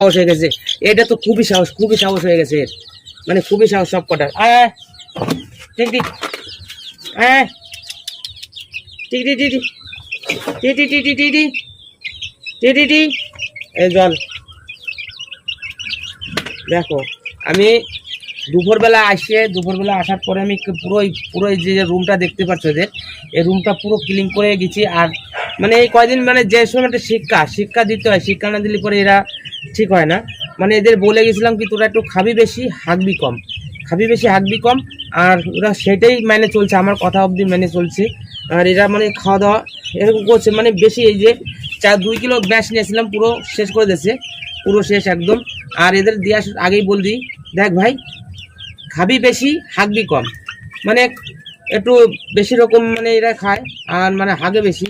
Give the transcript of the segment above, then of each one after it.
সাহস হয়ে গেছে। এটা তো খুবই সাহস খুবই সাহস হয়ে গেছে। মানে খুবই সাহস সব কটার জল। দেখো, আমি দুপুরবেলা আসে, দুপুরবেলা আসার পরে আমি পুরোই পুরোই যে রুমটা দেখতে পাচ্ছ যে, এই রুমটা পুরো ক্লিন করে গেছি। আর মানে এই কয়দিন মানে যে সময় একটা শিক্ষা শিক্ষা দিতে হয়, শিক্ষা না দিলে পরে এরা ঠিক হয় না। মানে এদের বলে গেছিলাম কি, তোরা একটু খাবি বেশি, হাঁকবি কম। খাবি বেশি, হাঁকবি কম, আর ওরা সেটাই মেনে চলছে, আমার কথা অবধি মেনে চলছে। আর এরা মানে খাওয়া দাওয়া এরকম করছে মানে বেশি এই যে চার, দুই কিলো ব্যাস নিয়েছিলাম, পুরো শেষ করে দিয়েছে, পুরো শেষ একদম। আর এদের দেওয়ার আগেই বল দিই, দেখ ভাই, খাবি বেশি, হাঁকবি কম। মানে একটু বেশি রকম মানে এরা খায়, আর মানে হাগে বেশি।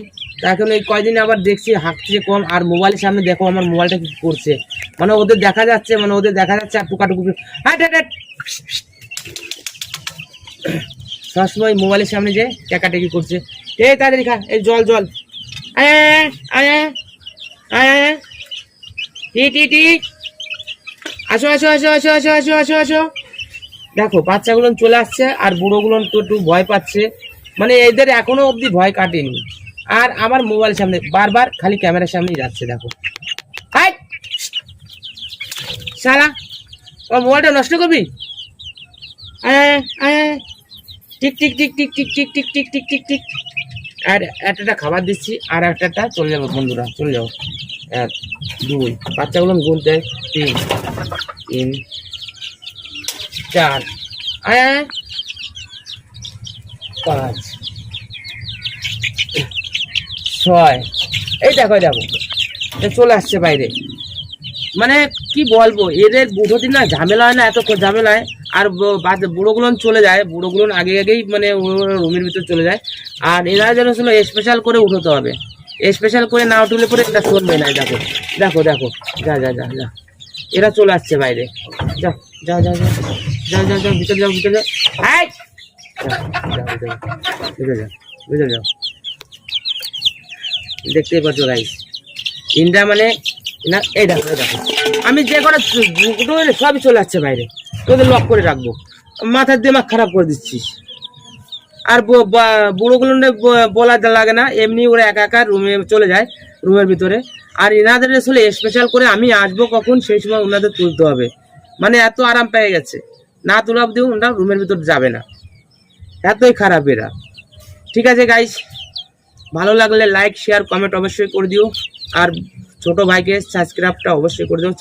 এখন এই কয়দিন আবার দেখছি, হাঁকছে কম, আর মোবাইলের সামনে দেখো আমার মোবাইলটা কি করছে। মানে ওদের দেখা যাচ্ছে মানে ওদের দেখা যাচ্ছে আর টুকাটুকু। হাট সবসময় মোবাইলের সামনে যে টেকাটেকি করছে। এই তাড়াতাড়ি খা, এই জল জল। টি আসো আসো আসো আসো আসো আসো আসো আসো। দেখো, বাচ্চাগুলো চলে আসছে, আর বুড়োগুলো তো একটু ভয় পাচ্ছে। মানে এদের এখনও অবধি ভয় কাটেনি। আর আমার মোবাইল সামনে বারবার খালি ক্যামেরার সামনেই যাচ্ছে দেখো হাই সারা ও মোবাইলটা নষ্ট করবি। টিক টিক টিক টিক টিক টিক টিক টিক টিক টিক টিক আর একটা খাবার দিচ্ছি আর একটা চলে যাব বন্ধুরা চলে যাব এক দুই বাচ্চাগুলো গুনতে তিন তিন চার। পাঁচ ছয় এই দেখো দেখো চলে আসছে বাইরে মানে কি বলব এদের বুড়ো দিন না ঝামেলা হয় না এত ঝামেলা হয় আর ব- বাদ- বুড়োগুলো চলে যায় বুড়োগুলো আগে আগেই মানে রুমের ভিতরে চলে যায় আর এরা যেন ছিল স্পেশাল করে উঠোতে হবে স্পেশাল করে না উঠলে পরে এটা শুনবে না দেখো দেখো দেখো যা যা যা যা এরা চলে আসছে বাইরে যা যা যা যা যা যা যাও ভিতরে যাও ভিতরে যাও যাও, ভিতরে যাও, ভিতরে যাও ভিতরে যাও দেখতেই পাচ্ছ গাইস ইন্ডা মানে না, এই দেখো আমি যে কটা সবই চলে যাচ্ছে বাইরে। তোদের লক করে রাখব। মাথার দিমাগ খারাপ করে দিচ্ছিস। আর বুড়োগুলো বলা লাগে না, এমনি ওরা একা একা রুমে চলে যায় রুমের ভিতরে। আর এনাদের আসলে স্পেশাল করে আমি আসব কখন, সেই সময় ওনাদের তুলতে হবে। মানে এত আরাম পেয়ে গেছে। না তোলা অব্দি ওনারা রুমের ভিতর যাবে না। এতই খারাপ এরা। ঠিক আছে গাইস ভালো লাগলে লাইক শেয়ার কমেন্ট অবশ্যই করে দিও। আর ছোট ভাইকে সাবস্ক্রাইবটা অবশ্যই করে দিও।